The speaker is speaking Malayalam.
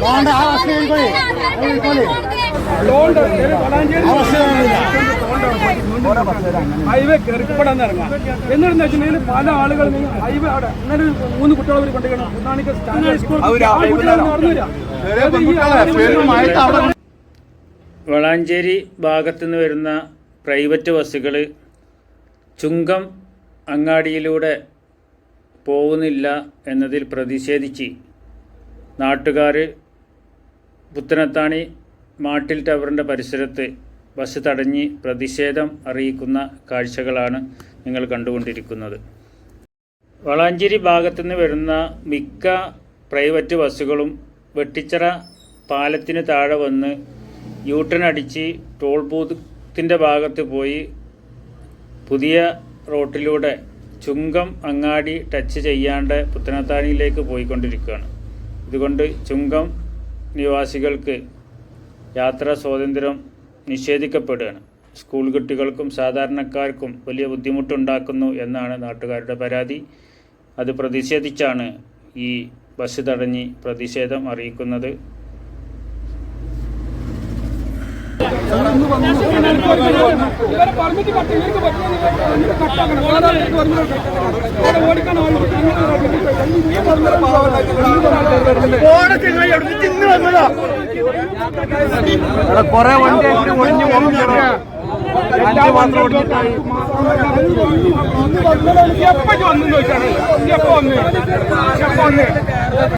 പോണ്ട, ആ. ഹൈവേ കയറിപ്പെടാൻ ഇറങ്ങാം. എന്നിട്ട് വെച്ചിട്ടുണ്ടെങ്കിൽ പല ആളുകളും ഈ ഹൈവേ അവിടെ അങ്ങനെ മൂന്ന് കുട്ടികളെ അവർ കൊണ്ടുപോകണം കുന്നാണിക്ക് സ്റ്റാൻഡ് സ്കൂൾ ആ കുട്ടികൾ നടന്നു വരാം വളാഞ്ചേരി ഭാഗത്തു നിന്ന് വരുന്ന പ്രൈവറ്റ് ബസ്സുകൾ ചുങ്കം അങ്ങാടിയിലൂടെ പോകുന്നില്ല എന്നതിൽ പ്രതിഷേധിച്ച് നാട്ടുകാർ പുത്തനത്താണി മാട്ടിൽ ടവറിന്റെ പരിസരത്ത് ബസ് തടഞ്ഞ് പ്രതിഷേധം അറിയിക്കുന്ന കാഴ്ചകളാണ് നിങ്ങൾ കണ്ടുകൊണ്ടിരിക്കുന്നത്. വളാഞ്ചേരി ഭാഗത്തു നിന്ന് വരുന്ന മിക്ക പ്രൈവറ്റ് ബസ്സുകളും വെട്ടിച്ചിറ പാലത്തിന് താഴെ വന്ന് യൂട്ടൺ അടിച്ച് ടോൾ ബൂത്തിന്റെ ഭാഗത്ത് പോയി പുതിയ റോട്ടിലൂടെ ചുങ്കം അങ്ങാടി ടച്ച് ചെയ്യാണ്ട് പുത്തനത്താണിയിലേക്ക് പോയിക്കൊണ്ടിരിക്കുകയാണ്. ഇതുകൊണ്ട് ചുങ്കം നിവാസികൾക്ക് യാത്രാ സ്വാതന്ത്ര്യം നിഷേധിക്കപ്പെടുകയാണ്. സ്കൂൾ കുട്ടികൾക്കും സാധാരണക്കാർക്കും വലിയ ബുദ്ധിമുട്ടുണ്ടാക്കുന്നു എന്നാണ് നാട്ടുകാരുടെ പരാതി. അത് പ്രതിഷേധിച്ചാണ് ഈ ബസ് തടഞ്ഞ് പ്രതിഷേധം അറിയിക്കുന്നത്. കൊറേ വണ്ടി ഒഴിഞ്ഞു അഞ്ച് മാത്രം ഓടിച്ചിട്ടായി എപ്പോ വന്നു ചോദിച്ചാണ് എപ്പോ വന്നു എപ്പോ വന്നു